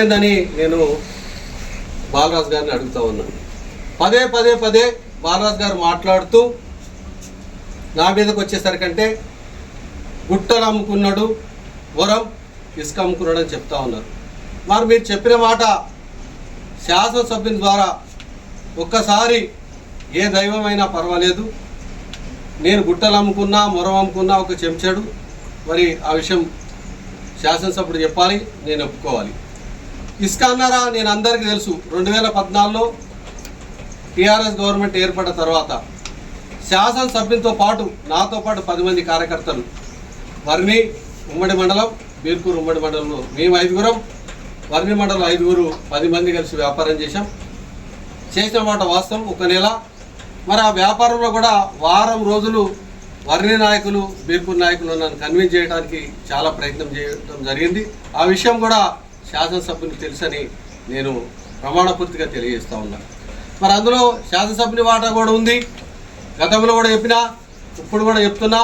ఏందని నేను బాలరాజు గారిని అడుగుతా ఉన్నాను. పదే పదే పదే బాలరాజు గారు మాట్లాడుతూ నా మీదకి వచ్చేసరికంటే గుట్టలు అమ్ముకున్నాడు వరం ఇసుక అమ్ముకున్నాడు అని చెప్తా ఉన్నారు. మరి మీరు చెప్పిన మాట శాసనసభ్యుని ద్వారా ఒక్కసారి ఏ దైవమైనా పర్వాలేదు. నేను గుట్టలు అమ్ముకున్నా మొరం అమ్ముకున్నా ఒక చెంచాడు. మరి ఆ విషయం శాసనసభ్యుడు చెప్పాలి నేను ఒప్పుకోవాలి. ఇసుక అన్నారా? నేను అందరికీ తెలుసు. రెండు వేల పద్నాలుగులో టీఆర్ఎస్ గవర్నమెంట్ ఏర్పడిన తర్వాత శాసనసభ్యులతో పాటు నాతో పాటు పది మంది కార్యకర్తలు. వర్ణి ఉమ్మడి మండలం బీర్కూరు ఉమ్మడి మండలంలో మేము ఐదుగురం వర్ణి మండలం ఐదుగురు పది మంది కలిసి వ్యాపారం చేశాం. చేసిన మాట వాస్తవం. ఒక నెల మరి ఆ వ్యాపారంలో కూడా వారం రోజులు వర్ణి నాయకులు బీర్పూర్ నాయకులు నన్ను కన్విన్స్ చేయడానికి చాలా ప్రయత్నం చేయడం జరిగింది. ఆ విషయం కూడా శాసనసభ్యునికి తెలుసని నేను ప్రమాణపూర్తిగా తెలియజేస్తా ఉన్నాను మరి అందులో శాసనసభ్యుని వాటా కూడా ఉంది. గతంలో కూడా చెప్పినా ఇప్పుడు కూడా చెప్తున్నా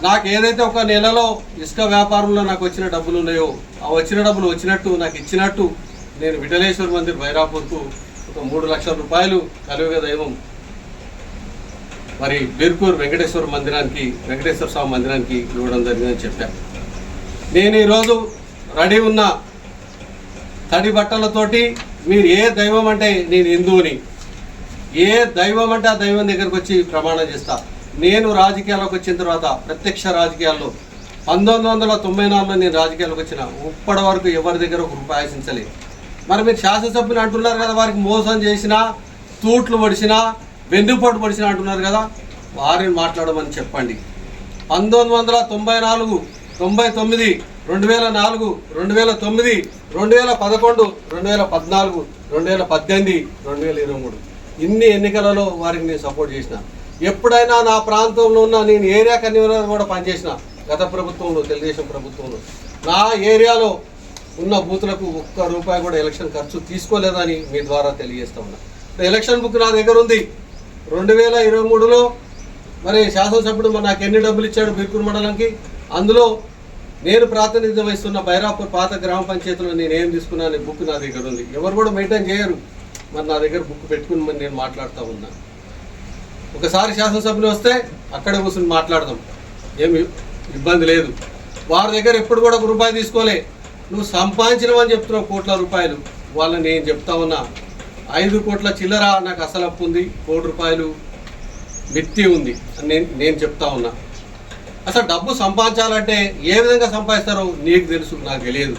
నాకు ఏదైతే ఒక నెలలో ఇసుక వ్యాపారంలో నాకు వచ్చిన డబ్బులు ఉన్నాయో ఆ వచ్చిన డబ్బులు వచ్చినట్టు నాకు ఇచ్చినట్టు నేను విఠలేశ్వర మందిర్ బైరాపూర్కు ఒక మూడు లక్షల రూపాయలు కలియుగ దైవం మరి బీర్కూర్ వెంకటేశ్వర మందిరానికి వెంకటేశ్వర స్వామి మందిరానికి ఇవ్వడం జరిగిందని చెప్పాను నేను ఈరోజు రెడీ ఉన్న తడి బట్టలతోటి మీరు ఏ దైవం అంటే నేను హిందువుని ఏ దైవం అంటే ఆ దైవం దగ్గరకు వచ్చి ప్రమాణం చేస్తా. నేను రాజకీయాల్లోకి వచ్చిన తర్వాత ప్రత్యక్ష రాజకీయాల్లో పంతొమ్మిది వందల తొంభై నాలుగులో నేను రాజకీయాల్లోకి వచ్చిన ఇప్పటి వరకు ఎవరి దగ్గర ఒక రూపాయి ఆశించలేదు మరి మీరు శాసనసభ్యులు అంటున్నారు కదా వారికి మోసం చేసినా తూట్లు పడిచినా వెన్నుపోటు పడిచినా అంటున్నారు కదా వారిని మాట్లాడమని చెప్పండి. పంతొమ్మిది వందల తొంభై నాలుగు తొంభై తొమ్మిది రెండు వేల నాలుగు రెండు వేల తొమ్మిది రెండు వేల పదకొండు రెండు వేల పద్నాలుగు రెండు వేల పద్దెనిమిది రెండు వేల ఇరవై మూడు. ఇన్ని ఎన్నికలలో వారికి నేను సపోర్ట్ చేసిన. ఎప్పుడైనా నా ప్రాంతంలో ఉన్న నేను ఏరియా కన్వీనర్ కూడా పనిచేసిన గత ప్రభుత్వంలో తెలుగుదేశం ప్రభుత్వంలో. నా ఏరియాలో ఉన్న బూతులకు ఒక్క రూపాయి కూడా ఎలక్షన్ ఖర్చు తీసుకోలేదని మీ ద్వారా తెలియజేస్తా ఉన్నా. ఎలక్షన్ బుక్ నా దగ్గర ఉంది. రెండు వేల ఇరవై మూడులో మరి శాసనసభ్యుడు నాకు ఎన్ని డబ్బులు ఇచ్చాడు బీర్కూరు మండలంకి? అందులో నేను ప్రాతినిధ్యం వహిస్తున్న బైరాపూర్ పాత గ్రామ పంచాయతీలో నేను ఏం తీసుకున్నాను బుక్ నా దగ్గర ఉంది. ఎవరు కూడా మెయింటైన్ చేయరు. మరి నా దగ్గర బుక్ పెట్టుకుని మరి నేను మాట్లాడుతూ ఉన్నా. ఒకసారి శాసనసభ్యులు వస్తే అక్కడే కూర్చొని మాట్లాడదాం. ఏమి ఇబ్బంది లేదు. వారి దగ్గర ఎప్పుడు కూడా ఒక రూపాయి తీసుకోలే. నువ్వు సంపాదించినవని చెప్తున్నావు కోట్ల రూపాయలు. వాళ్ళని నేను చెప్తా ఉన్నా. ఐదు కోట్ల చిల్లర నాకు అసలు అప్పు ఉంది. కోటి రూపాయలు మిత్తి ఉంది అని నేను నేను చెప్తా ఉన్నా. అసలు డబ్బు సంపాదించాలంటే ఏ విధంగా సంపాదిస్తారో నీకు తెలుసు నాకు తెలియదు.